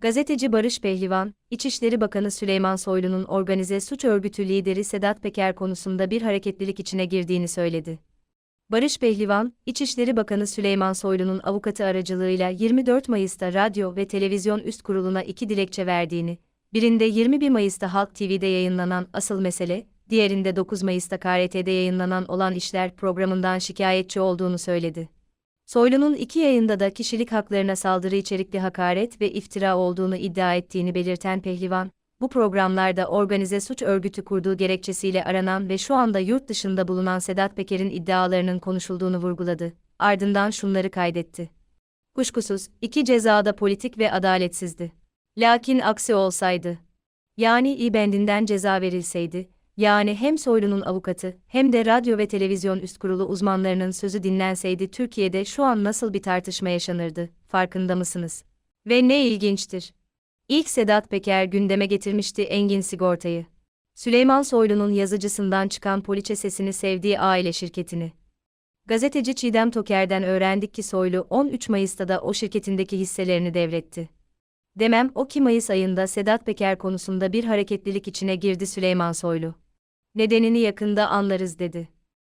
Gazeteci Barış Pehlivan, İçişleri Bakanı Süleyman Soylu'nun organize suç örgütü lideri Sedat Peker konusunda bir hareketlilik içine girdiğini söyledi. Barış Pehlivan, İçişleri Bakanı Süleyman Soylu'nun avukatı aracılığıyla 24 Mayıs'ta Radyo ve Televizyon Üst Kurulu'na iki dilekçe verdiğini, birinde 21 Mayıs'ta Halk TV'de yayınlanan Asıl Mesele, diğerinde 9 Mayıs'ta KRT'de yayınlanan Olan İşler programından şikayetçi olduğunu söyledi. Soylu'nun iki yayında da kişilik haklarına saldırı içerikli hakaret ve iftira olduğunu iddia ettiğini belirten Pehlivan, bu programlarda organize suç örgütü kurduğu gerekçesiyle aranan ve şu anda yurt dışında bulunan Sedat Peker'in iddialarının konuşulduğunu vurguladı. Ardından şunları kaydetti. Kuşkusuz, iki cezada politik ve adaletsizdi. Lakin aksi olsaydı, yani İbendinden ceza verilseydi, yani hem Soylu'nun avukatı hem de radyo ve televizyon üst kurulu uzmanlarının sözü dinlenseydi Türkiye'de şu an nasıl bir tartışma yaşanırdı, farkında mısınız? Ve ne ilginçtir. İlk Sedat Peker gündeme getirmişti Engin Sigorta'yı. Süleyman Soylu'nun yazıcısından çıkan poliçe sesini sevdiği aile şirketini. Gazeteci Çiğdem Toker'den öğrendik ki Soylu 13 Mayıs'ta da o şirketindeki hisselerini devretti. Demem o ki Mayıs ayında Sedat Peker konusunda bir hareketlilik içine girdi Süleyman Soylu. Nedenini yakında anlarız dedi.